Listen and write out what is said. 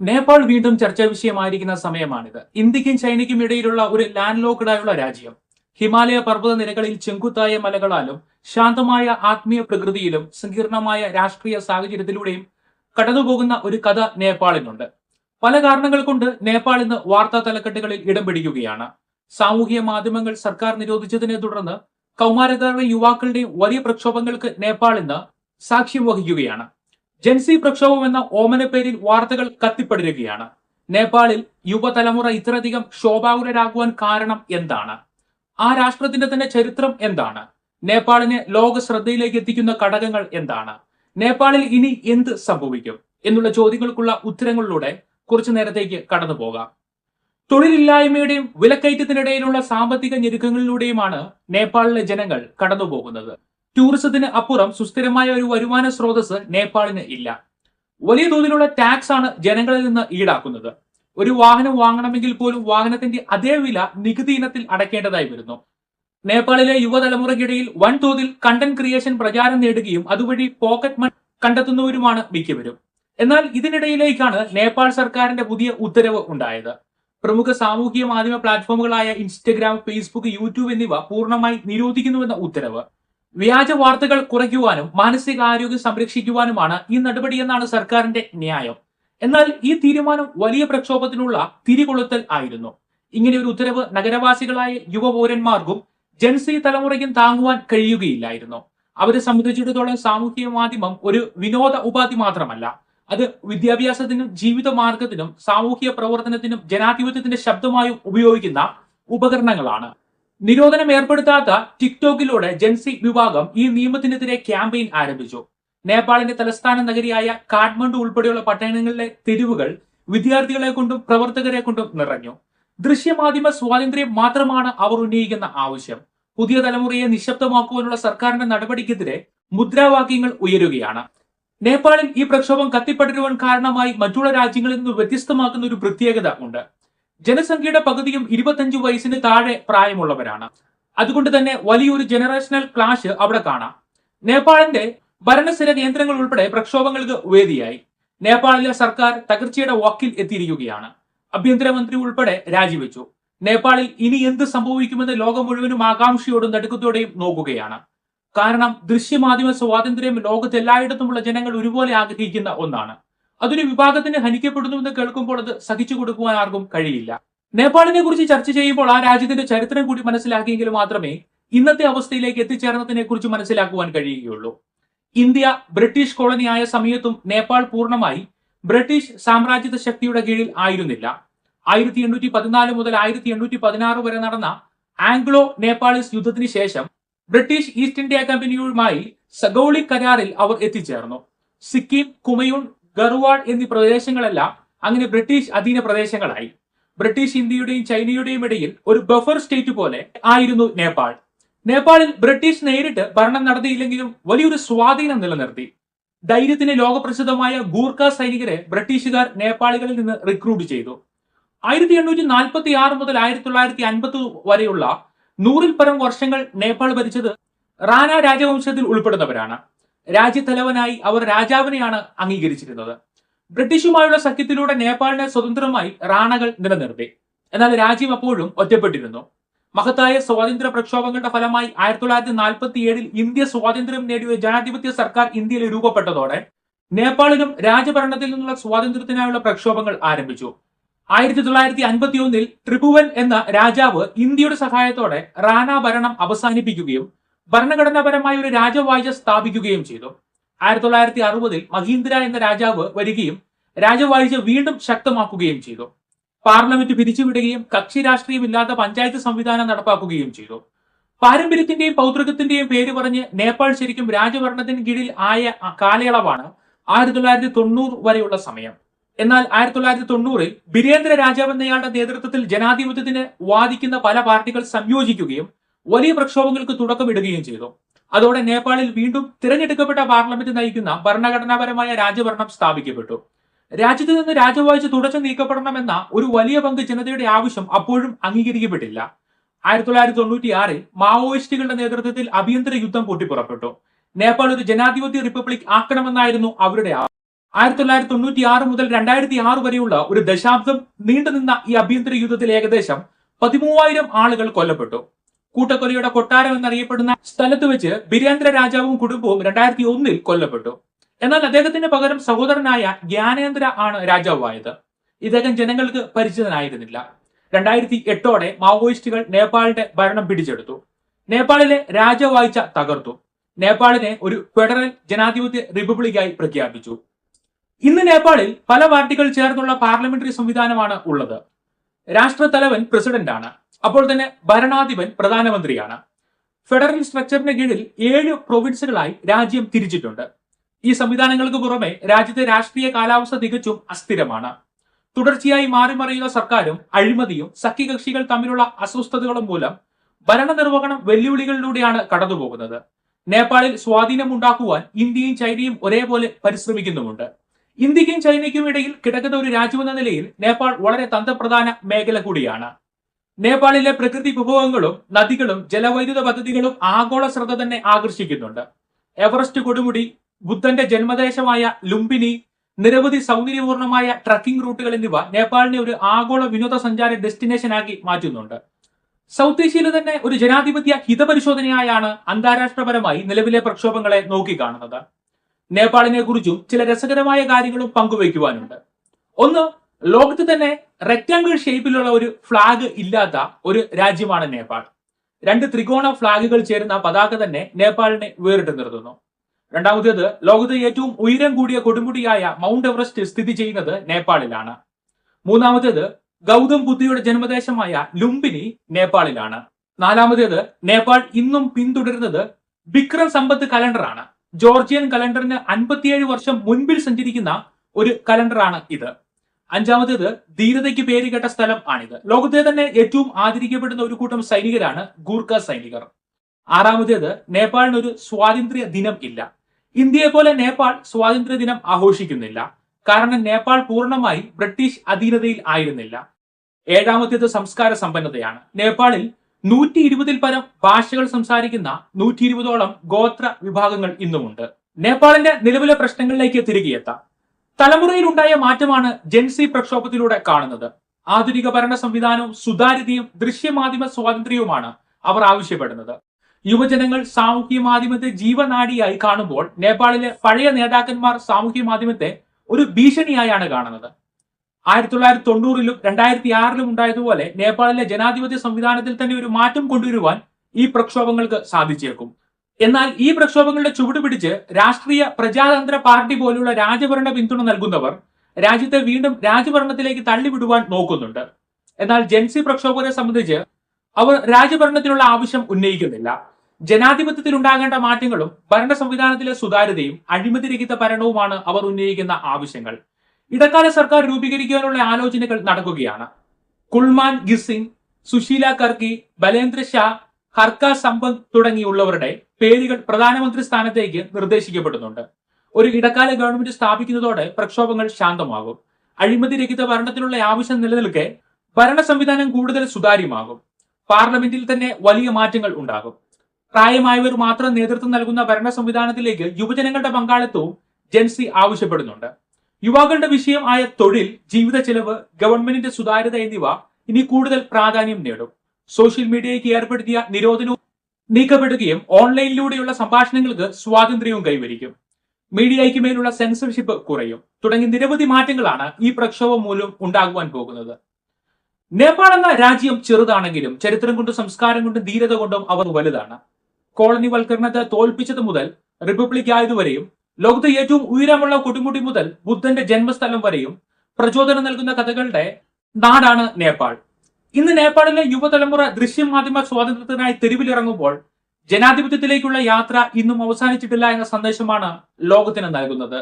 നേപ്പാൾ വീണ്ടും ചർച്ചാ വിഷയമായിരിക്കുന്ന സമയമാണിത്. ഇന്ത്യക്കും ചൈനയ്ക്കും ഇടയിലുള്ള ഒരു ലാൻഡ് ലോക്ക്ഡായുള്ള രാജ്യം. ഹിമാലയ പർവത നിരകളിൽ ചെങ്കുത്തായ മലകളാലും ശാന്തമായ ആത്മീയ പ്രകൃതിയിലും സങ്കീർണമായ രാഷ്ട്രീയ സാഹചര്യത്തിലൂടെയും കടന്നുപോകുന്ന ഒരു കഥ നേപ്പാളിനുണ്ട്. പല കാരണങ്ങൾ കൊണ്ട് നേപ്പാൾ ഇന്ന് വാർത്താ തലക്കെട്ടുകളിൽ ഇടം പിടിക്കുകയാണ്. സാമൂഹിക മാധ്യമങ്ങൾ സർക്കാർ നിരോധിച്ചതിനെ തുടർന്ന് കൗമാരക്കാരുടെ യുവാക്കളുടെയും വലിയ പ്രക്ഷോഭങ്ങൾക്ക് നേപ്പാൾ ഇന്ന് സാക്ഷ്യം വഹിക്കുകയാണ്. ജൻസി പ്രക്ഷോഭം എന്ന ഓമന പേരിൽ വാർത്തകൾ കത്തിപ്പടരുകയാണ്. നേപ്പാളിൽ യുവതലമുറ ഇത്രയധികം ശോഭാകുലരാകുവാൻ കാരണം എന്താണ്? ആ രാഷ്ട്രത്തിന്റെ തന്നെ ചരിത്രം എന്താണ്? നേപ്പാളിനെ ലോക ശ്രദ്ധയിലേക്ക് എത്തിക്കുന്ന ഘടകങ്ങൾ എന്താണ്? നേപ്പാളിൽ ഇനി എന്ത് സംഭവിക്കും? എന്നുള്ള ചോദ്യങ്ങൾക്കുള്ള ഉത്തരങ്ങളിലൂടെ കുറച്ചു നേരത്തേക്ക് കടന്നു പോകാം. തൊഴിലില്ലായ്മയുടെയും വിലക്കയറ്റത്തിനിടയിലുള്ള സാമ്പത്തിക ഞെരുക്കങ്ങളിലൂടെയുമാണ് നേപ്പാളിലെ ജനങ്ങൾ കടന്നുപോകുന്നത്. ടൂറിസത്തിന് അപ്പുറം സുസ്ഥിരമായ ഒരു വരുമാന സ്രോതസ് നേപ്പാളിന് ഇല്ല. വലിയ തോതിലുള്ള ടാക്സ് ആണ് ജനങ്ങളിൽ നിന്ന് ഈടാക്കുന്നത്. ഒരു വാഹനം വാങ്ങണമെങ്കിൽ പോലും വാഹനത്തിന്റെ അതേ വില നികുതി ഇനത്തിൽ അടയ്ക്കേണ്ടതായി വരുന്നു. നേപ്പാളിലെ യുവതലമുറയ്ക്കിടയിൽ വൻതോതിൽ കണ്ടന്റ് ക്രിയേഷൻ പ്രചാരം നേടുകയും അതുവഴി പോക്കറ്റ് മണി കണ്ടെത്തുന്നവരുമാണ് മിക്കവരും. എന്നാൽ ഇതിനിടയിലേക്കാണ് നേപ്പാൾ സർക്കാരിന്റെ പുതിയ ഉത്തരവ് ഉണ്ടായത്. പ്രമുഖ സാമൂഹിക മാധ്യമ പ്ലാറ്റ്ഫോമുകളായ ഇൻസ്റ്റഗ്രാം ഫേസ്ബുക്ക് യൂട്യൂബ് എന്നിവ പൂർണമായി നിരോധിക്കുന്നുവെന്ന ഉത്തരവ്. വ്യാജ വാർത്തകൾ കുറയ്ക്കുവാനും മാനസികാരോഗ്യം സംരക്ഷിക്കുവാനുമാണ് ഈ നടപടിയെന്നാണ് സർക്കാരിന്റെ ന്യായം. എന്നാൽ ഈ തീരുമാനം വലിയ പ്രക്ഷോഭത്തിനുള്ള തിരികൊളുത്തൽ ആയിരുന്നു. ഇങ്ങനെ ഒരു ഉത്തരവ് നഗരവാസികളായ യുവപൗരന്മാർക്കും ജൻസി തലമുറയ്ക്കും താങ്ങുവാൻ കഴിയുകയില്ലായിരുന്നു. അവരെ സംബന്ധിച്ചിടത്തോളം സാമൂഹിക മാധ്യമം ഒരു വിനോദ ഉപാധി മാത്രമല്ല. അത് വിദ്യാഭ്യാസത്തിനും ജീവിത മാർഗത്തിനും സാമൂഹിക പ്രവർത്തനത്തിനും ജനാധിപത്യത്തിന്റെ ശബ്ദമായും ഉപയോഗിക്കുന്ന ഉപകരണങ്ങളാണ്. നിരോധനം ഏർപ്പെടുത്താത്ത ടിക്ടോക്കിലൂടെ ജൻസി വിഭാഗം ഈ നിയമത്തിനെതിരെ ക്യാമ്പയിൻ ആരംഭിച്ചു. നേപ്പാളിന്റെ തലസ്ഥാന നഗരിയായ കാഠ്മണ്ഡു ഉൾപ്പെടെയുള്ള പട്ടണങ്ങളിലെ തെരുവുകൾ വിദ്യാർത്ഥികളെ കൊണ്ടും പ്രവർത്തകരെ കൊണ്ടും നിറഞ്ഞു. ദൃശ്യമാധ്യമ സ്വാതന്ത്ര്യം മാത്രമാണ് അവർ ഉന്നയിക്കുന്ന ആവശ്യം. പുതിയ തലമുറയെ നിശബ്ദമാക്കുവാനുള്ള സർക്കാരിന്റെ നടപടിക്കെതിരെ മുദ്രാവാക്യങ്ങൾ ഉയരുകയാണ്. നേപ്പാളിൽ ഈ പ്രക്ഷോഭം കത്തിപ്പടരുവാൻ കാരണമായി മറ്റുള്ള രാജ്യങ്ങളിൽ നിന്ന് വ്യത്യസ്തമാക്കുന്ന ഒരു പ്രത്യേകത ഉണ്ട്. ജനസംഖ്യയുടെ പകുതിയും ഇരുപത്തഞ്ചു വയസ്സിന് താഴെ പ്രായമുള്ളവരാണ്. അതുകൊണ്ട് തന്നെ വലിയൊരു ജനറേഷണൽ ക്ലാഷ് അവിടെ കാണാം. നേപ്പാളിന്റെ ഭരണസ്ഥിര കേന്ദ്രങ്ങൾ ഉൾപ്പെടെ പ്രക്ഷോഭങ്ങൾക്ക് വേദിയായി. നേപ്പാളിലെ സർക്കാർ തകർച്ചയുടെ വാക്കിൽ എത്തിയിരിക്കുകയാണ്. ആഭ്യന്തരമന്ത്രി ഉൾപ്പെടെ രാജിവെച്ചു. നേപ്പാളിൽ ഇനി എന്ത് സംഭവിക്കുമെന്ന് ലോകം മുഴുവനും ആകാംക്ഷയോടും നടുക്കത്തോടെയും നോക്കുകയാണ്. കാരണം ദൃശ്യമാധ്യമ സ്വാതന്ത്ര്യം ലോകത്തെല്ലായിടത്തുമുള്ള ജനങ്ങൾ ഒരുപോലെ ആഗ്രഹിക്കുന്ന ഒന്നാണ്. അതൊരു വിഭാഗത്തിന് ഹനിക്കപ്പെടുന്നുവെന്ന് കേൾക്കുമ്പോൾ അത് സഹിച്ചു കൊടുക്കുവാൻ ആർക്കും കഴിയില്ല. നേപ്പാളിനെ കുറിച്ച് ചർച്ച ചെയ്യുമ്പോൾ ആ രാജ്യത്തിന്റെ ചരിത്രം കൂടി മനസ്സിലാക്കിയെങ്കിൽ മാത്രമേ ഇന്നത്തെ അവസ്ഥയിലേക്ക് എത്തിച്ചേർന്നതിനെ കുറിച്ച് മനസ്സിലാക്കുവാൻ കഴിയുകയുള്ളൂ. ഇന്ത്യ ബ്രിട്ടീഷ് കോളനിയായ സമയത്തും നേപ്പാൾ പൂർണമായി ബ്രിട്ടീഷ് സാമ്രാജ്യത്വ ശക്തിയുടെ കീഴിൽ ആയിരുന്നില്ല. ആയിരത്തി എണ്ണൂറ്റി പതിനാല് മുതൽ ആയിരത്തി എണ്ണൂറ്റി പതിനാറ് വരെ നടന്ന ആംഗ്ലോ നേപ്പാളിസ് യുദ്ധത്തിന് ശേഷം ബ്രിട്ടീഷ് ഈസ്റ്റ് ഇന്ത്യ കമ്പനിയുമായി സഗൌളി കരാറിൽ അവർ എത്തിച്ചേർന്നു. സിക്കിം കുമയൂൺ ഗർവാഡ് എന്നീ പ്രദേശങ്ങളെല്ലാം അങ്ങനെ ബ്രിട്ടീഷ് അധീന പ്രദേശങ്ങളായി. ബ്രിട്ടീഷ് ഇന്ത്യയുടെയും ചൈനയുടെയും ഇടയിൽ ഒരു ബഫർ സ്റ്റേറ്റ് പോലെ ആയിരുന്നു നേപ്പാൾ. നേപ്പാളിൽ ബ്രിട്ടീഷ് നേരിട്ട് ഭരണം നടത്തിയില്ലെങ്കിലും വലിയൊരു സ്വാധീനം നിലനിർത്തി. ധൈര്യത്തിന് ലോകപ്രസിദ്ധമായ ഗൂർഖ സൈനികരെ ബ്രിട്ടീഷുകാർ നേപ്പാളികളിൽ നിന്ന് റിക്രൂട്ട് ചെയ്തു. ആയിരത്തി എണ്ണൂറ്റി നാൽപ്പത്തി ആറ് മുതൽ ആയിരത്തി തൊള്ളായിരത്തി അൻപത്തി വരെയുള്ള നൂറിൽ പരം വർഷങ്ങൾ നേപ്പാൾ ഭരിച്ചത് റാന രാജവംശത്തിൽ ഉൾപ്പെടുന്നവരാണ്. രാജ്യത്തലവനായി അവർ രാജാവിനെയാണ് അംഗീകരിച്ചിരുന്നത്. ബ്രിട്ടീഷുമായുള്ള സഖ്യത്തിലൂടെ നേപ്പാളിനെ സ്വതന്ത്രമായി റാണകൾ നിലനിർത്തി. എന്നാൽ രാജ്യം അപ്പോഴും ഒറ്റപ്പെട്ടിരുന്നു. മഹത്തായ സ്വാതന്ത്ര്യ പ്രക്ഷോഭങ്ങളുടെ ഫലമായി ആയിരത്തി തൊള്ളായിരത്തി നാൽപ്പത്തി ഏഴിൽ ഇന്ത്യ സ്വാതന്ത്ര്യം നേടിയ ജനാധിപത്യ സർക്കാർ ഇന്ത്യയിൽ രൂപപ്പെട്ടതോടെ നേപ്പാളിലും രാജഭരണത്തിൽ നിന്നുള്ള സ്വാതന്ത്ര്യത്തിനായുള്ള പ്രക്ഷോഭങ്ങൾ ആരംഭിച്ചു. ആയിരത്തി തൊള്ളായിരത്തി അൻപത്തി ഒന്നിൽ ത്രിഭുവൻ എന്ന രാജാവ് ഇന്ത്യയുടെ സഹായത്തോടെ റാണ ഭരണം അവസാനിപ്പിക്കുകയും ഭരണഘടനാപരമായ ഒരു രാജവാഴ്ച സ്ഥാപിക്കുകയും ചെയ്തു. ആയിരത്തി തൊള്ളായിരത്തി അറുപതിൽ മഹീന്ദ്ര എന്ന രാജാവ് വരികയും രാജവാഴ്ച വീണ്ടും ശക്തമാക്കുകയും ചെയ്തു. പാർലമെന്റ് പിരിച്ചുവിടുകയും കക്ഷി രാഷ്ട്രീയമില്ലാത്ത പഞ്ചായത്ത് സംവിധാനം നടപ്പാക്കുകയും ചെയ്തു. പാരമ്പര്യത്തിന്റെയും പൗതൃകത്തിന്റെയും പേര് പറഞ്ഞ് നേപ്പാൾ ശരിക്കും രാജഭരണത്തിന് കീഴിൽ ആയ കാലയളവാണ് ആയിരത്തി തൊള്ളായിരത്തി തൊണ്ണൂറ് വരെയുള്ള സമയം. എന്നാൽ ആയിരത്തി തൊള്ളായിരത്തി തൊണ്ണൂറിൽ ബിരേന്ദ്ര രാജാവ് എന്നയാളുടെ നേതൃത്വത്തിൽ ജനാധിപത്യത്തിന് വാദിക്കുന്ന പല പാർട്ടികൾ സംയോജിക്കുകയും വലിയ പ്രക്ഷോഭങ്ങൾക്ക് തുടക്കമിടുകയും ചെയ്തു. അതോടെ നേപ്പാളിൽ വീണ്ടും തിരഞ്ഞെടുക്കപ്പെട്ട പാർലമെന്റ് നയിക്കുന്ന ഭരണഘടനാപരമായ രാജ്യഭരണം സ്ഥാപിക്കപ്പെട്ടു. രാജ്യത്ത് നിന്ന് രാജവാഴ്ച തുടച്ചു നീക്കപ്പെടണമെന്ന ഒരു വലിയ പങ്ക് ജനതയുടെ ആവശ്യം അപ്പോഴും അംഗീകരിക്കപ്പെട്ടില്ല. ആയിരത്തി തൊള്ളായിരത്തി തൊണ്ണൂറ്റി ആറിൽ മാവോയിസ്റ്റുകളുടെ നേതൃത്വത്തിൽ അഭ്യന്തര യുദ്ധം പൊട്ടിപ്പുറപ്പെട്ടു. നേപ്പാൾ ഒരു ജനാധിപത്യ റിപ്പബ്ലിക് ആക്കണമെന്നായിരുന്നു അവരുടെ ആയിരത്തി തൊള്ളായിരത്തി തൊണ്ണൂറ്റി ആറ് മുതൽ രണ്ടായിരത്തി ആറ് വരെയുള്ള ഒരു ദശാബ്ദം നീണ്ടുനിന്ന ഈ അഭ്യന്തര യുദ്ധത്തിൽ ഏകദേശം പതിമൂവായിരം ആളുകൾ കൊല്ലപ്പെട്ടു. കൂട്ടക്കൊലയുടെ കൊട്ടാരം എന്നറിയപ്പെടുന്ന സ്ഥലത്ത് വെച്ച് ബിരേന്ദ്ര രാജാവും കുടുംബവും രണ്ടായിരത്തി ഒന്നിൽ കൊല്ലപ്പെട്ടു. എന്നാൽ അദ്ദേഹത്തിന് പകരം സഹോദരനായ ജ്ഞാനേന്ദ്ര ആണ് രാജാവായത്. ഇദ്ദേഹം ജനങ്ങൾക്ക് പരിചിതനായിരുന്നില്ല. രണ്ടായിരത്തി എട്ടോടെ മാവോയിസ്റ്റുകൾ നേപ്പാളിന്റെ ഭരണം പിടിച്ചെടുത്തു. നേപ്പാളിലെ രാജവാഴ്ച തകർത്തു. നേപ്പാളിനെ ഒരു ഫെഡറൽ ജനാധിപത്യ റിപ്പബ്ലിക്കായി പ്രഖ്യാപിച്ചു. ഇന്ന് നേപ്പാളിൽ പല പാർട്ടികൾ ചേർന്നുള്ള പാർലമെന്ററി സംവിധാനമാണ് ഉള്ളത്. രാഷ്ട്രത്തലവൻ പ്രസിഡന്റാണ്. അപ്പോൾ തന്നെ ഭരണാധിപൻ പ്രധാനമന്ത്രിയാണ്. ഫെഡറൽ സ്ട്രക്ചറിന് കീഴിൽ ഏഴ് പ്രൊവിൻസുകളായി രാജ്യം തിരിച്ചിട്ടുണ്ട്. ഈ സംവിധാനങ്ങൾക്ക് പുറമെ രാജ്യത്തെ രാഷ്ട്രീയ കാലാവസ്ഥ തികച്ചും അസ്ഥിരമാണ്. തുടർച്ചയായി മാറിമറിയുന്ന സർക്കാരും അഴിമതിയും സഖ്യകക്ഷികൾ തമ്മിലുള്ള അസ്വസ്ഥതകളും മൂലം ഭരണനിർവഹണം വെല്ലുവിളികളിലൂടെയാണ് കടന്നുപോകുന്നത്. നേപ്പാളിൽ സ്വാധീനമുണ്ടാക്കുവാൻ ഇന്ത്യയും ചൈനയും ഒരേപോലെ പരിശ്രമിക്കുന്നുമുണ്ട്. ഇന്ത്യക്കും ചൈനയ്ക്കും ഇടയിൽ കിടക്കുന്ന ഒരു രാജ്യമെന്ന നിലയിൽ നേപ്പാൾ വളരെ തന്ത്രപ്രധാന മേഖല കൂടിയാണ്. നേപ്പാളിലെ പ്രകൃതി വിഭവങ്ങളും നദികളും ജലവൈദ്യുത പദ്ധതികളും ആഗോള ശ്രദ്ധ തന്നെ ആകർഷിക്കുന്നുണ്ട്. എവറസ്റ്റ് കൊടുമുടി ബുദ്ധന്റെ ജന്മദേശമായ ലുംബിനി നിരവധി സൗകര്യപൂർണമായ ട്രക്കിംഗ് റൂട്ടുകൾ എന്നിവ നേപ്പാളിനെ ഒരു ആഗോള വിനോദസഞ്ചാര ഡെസ്റ്റിനേഷൻ ആക്കി മാറ്റുന്നുണ്ട്. സൗത്ത് ഏഷ്യയിൽ തന്നെ ഒരു ജനാധിപത്യ ഹിതപരിശോധനയായാണ് അന്താരാഷ്ട്രപരമായി നിലവിലെ പ്രക്ഷോഭങ്ങളെ നോക്കിക്കാണുന്നത്. നേപ്പാളിനെ കുറിച്ചും ചില രസകരമായ കാര്യങ്ങളും പങ്കുവയ്ക്കുവാനുണ്ട്. ഒന്ന് ലോകത്ത് തന്നെ റെക്ടാംഗിൾ ഷേപ്പിലുള്ള ഒരു ഫ്ലാഗ് ഇല്ലാത്ത ഒരു രാജ്യമാണ് നേപ്പാൾ. രണ്ട് ത്രികോണ ഫ്ലാഗുകൾ ചേരുന്ന പതാക തന്നെ നേപ്പാളിനെ വേറിട്ട് നിർത്തുന്നു. രണ്ടാമത്തേത് ലോകത്തെ ഏറ്റവും ഉയരം കൂടിയ കൊടുമുടിയായ മൗണ്ട് എവറസ്റ്റ് സ്ഥിതി ചെയ്യുന്നത് നേപ്പാളിലാണ്. മൂന്നാമത്തേത് ഗൗതം ബുദ്ധിയുടെ ജന്മദേശമായ ലുംബിനി നേപ്പാളിലാണ്. നാലാമത്തേത് നേപ്പാൾ ഇന്നും പിന്തുടരുന്നത് ബിക്രം സമ്പത്ത് കലണ്ടറാണ്. ജോർജിയൻ കലണ്ടറിന് അൻപത്തിയേഴ് വർഷം മുൻപിൽ സഞ്ചരിക്കുന്ന ഒരു കലണ്ടറാണ് ഇത്. അഞ്ചാമത്തേത് ധീരതയ്ക്ക് പേരുകേട്ട സ്ഥലം ആണിത്. ലോകത്തെ തന്നെ ഏറ്റവും ആദരിക്കപ്പെടുന്ന ഒരു കൂട്ടം സൈനികരാണ് ഗൂർഖ സൈനികർ. ആറാമത്തേത് നേപ്പാളിന് ഒരു സ്വാതന്ത്ര്യ ദിനം ഇല്ല. ഇന്ത്യയെ പോലെ നേപ്പാൾ സ്വാതന്ത്ര്യ ദിനം ആഘോഷിക്കുന്നില്ല. കാരണം നേപ്പാൾ പൂർണമായി ബ്രിട്ടീഷ് അധീനതയിൽ ആയിരുന്നില്ല. ഏഴാമത്തേത് സംസ്കാര സമ്പന്നതയാണ്. നേപ്പാളിൽ നൂറ്റി ഇരുപതിൽ പരം ഭാഷകൾ സംസാരിക്കുന്ന നൂറ്റി ഇരുപതോളം ഗോത്ര വിഭാഗങ്ങൾ ഇന്നുമുണ്ട്. നേപ്പാളിന്റെ നിലവിലെ പ്രശ്നങ്ങളിലേക്ക് തിരികെ ഉണ്ടായ മാറ്റമാണ് ജെൻസി പ്രക്ഷോഭത്തിലൂടെ കാണുന്നത്. ആധുനിക ഭരണ സംവിധാനവും സുതാര്യതയും ദൃശ്യമാധ്യമ സ്വാതന്ത്ര്യവുമാണ് അവർ ആവശ്യപ്പെടുന്നത്. യുവജനങ്ങൾ സാമൂഹ്യ മാധ്യമത്തെ ജീവനാടിയായി കാണുമ്പോൾ നേപ്പാളിലെ പഴയ നേതാക്കന്മാർ സാമൂഹ്യ മാധ്യമത്തെ ഒരു ഭീഷണിയായാണ് കാണുന്നത്. ആയിരത്തി തൊള്ളായിരത്തി തൊണ്ണൂറിലും രണ്ടായിരത്തി ആറിലും ഉണ്ടായതുപോലെ നേപ്പാളിലെ ജനാധിപത്യ സംവിധാനത്തിൽ തന്നെ ഒരു മാറ്റം കൊണ്ടുവരുവാൻ ഈ പ്രക്ഷോഭങ്ങൾക്ക് സാധിച്ചേക്കും. എന്നാൽ ഈ പ്രക്ഷോഭങ്ങളുടെ ചുവട് പിടിച്ച് രാഷ്ട്രീയ പ്രജാതന്ത്ര പാർട്ടി പോലുള്ള രാജഭരണ പിന്തുണ നൽകുന്നവർ രാജ്യത്തെ വീണ്ടും രാജഭരണത്തിലേക്ക് തള്ളിവിടുവാൻ നോക്കുന്നുണ്ട്. എന്നാൽ ജെൻസി പ്രക്ഷോഭകരെ സംബന്ധിച്ച് അവർ രാജഭരണത്തിനുള്ള ആവശ്യം ഉന്നയിക്കുന്നില്ല. ജനാധിപത്യത്തിൽ ഉണ്ടാകേണ്ട മാറ്റങ്ങളും ഭരണ സംവിധാനത്തിലെ സുതാര്യതയും അഴിമതിരഹിത ഭരണവുമാണ് അവർ ഉന്നയിക്കുന്ന ആവശ്യങ്ങൾ. ഇടക്കാല സർക്കാർ രൂപീകരിക്കാനുള്ള ആലോചനകൾ നടക്കുകയാണ്. കുൾമാൻ ഗിസിംഗ് സുശീല കർക്കി ബലേന്ദ്ര ഷാ ഹർക്ക സമ്പത്ത് തുടങ്ങിയുള്ളവരുടെ പേരുകൾ പ്രധാനമന്ത്രി സ്ഥാനത്തേക്ക് നിർദ്ദേശിക്കപ്പെടുന്നുണ്ട്. ഒരു ഇടക്കാല ഗവൺമെന്റ് സ്ഥാപിക്കുന്നതോടെ പ്രക്ഷോഭങ്ങൾ ശാന്തമാകും. അഴിമതി രഹിത ഭരണത്തിനുള്ള ആവശ്യം നിലനിൽക്കെ ഭരണ സംവിധാനം കൂടുതൽ സുതാര്യമാകും. പാർലമെന്റിൽ തന്നെ വലിയ മാറ്റങ്ങൾ ഉണ്ടാകും. പ്രായമായവർ മാത്രം നേതൃത്വം നൽകുന്ന ഭരണ സംവിധാനത്തിലേക്ക് യുവജനങ്ങളുടെ പങ്കാളിത്തവും ജൻസി ആവശ്യപ്പെടുന്നുണ്ട്. യുവാക്കളുടെ വിഷയം ആയ തൊഴിൽ ജീവിത ചെലവ് ഗവൺമെന്റിന്റെ സുതാര്യത എന്നിവ ഇനി കൂടുതൽ പ്രാധാന്യം നേടും. സോഷ്യൽ മീഡിയയ്ക്ക് ഏർപ്പെടുത്തിയ നിരോധനവും നീക്കപ്പെടുകയും ഓൺലൈനിലൂടെയുള്ള സംഭാഷണങ്ങൾക്ക് സ്വാതന്ത്ര്യവും കൈവരിക്കും. മീഡിയയ്ക്ക് മേലുള്ള സെൻസർഷിപ്പ് കുറയും. തുടങ്ങി നിരവധി മാറ്റങ്ങളാണ് ഈ പ്രക്ഷോഭം മൂലം ഉണ്ടാകുവാൻ പോകുന്നത്. നേപ്പാൾ എന്ന രാജ്യം ചെറുതാണെങ്കിലും ചരിത്രം കൊണ്ടും സംസ്കാരം കൊണ്ടും ധീരത കൊണ്ടും അവർ വലുതാണ്. കോളനിവൽക്കരണത്തെ തോൽപ്പിച്ചത് മുതൽ റിപ്പബ്ലിക് ആയതുവരെയും ലോകത്തെ ഏറ്റവും ഉയരമുള്ള കൊടുമുടി മുതൽ ബുദ്ധന്റെ ജന്മസ്ഥലം വരെയും പ്രചോദനം നൽകുന്ന കഥകളുടെ നാടാണ് നേപ്പാൾ. ഇന്ന് നേപ്പാളിലെ യുവതലമുറ ദൃശ്യമാധ്യമ സ്വാതന്ത്ര്യത്തിനായി തെരുവിലിറങ്ങുമ്പോൾ ജനാധിപത്യത്തിലേക്കുള്ള യാത്ര ഇന്നും അവസാനിച്ചിട്ടില്ല എന്ന സന്ദേശമാണ് ലോകത്തിന് നൽകുന്നത്.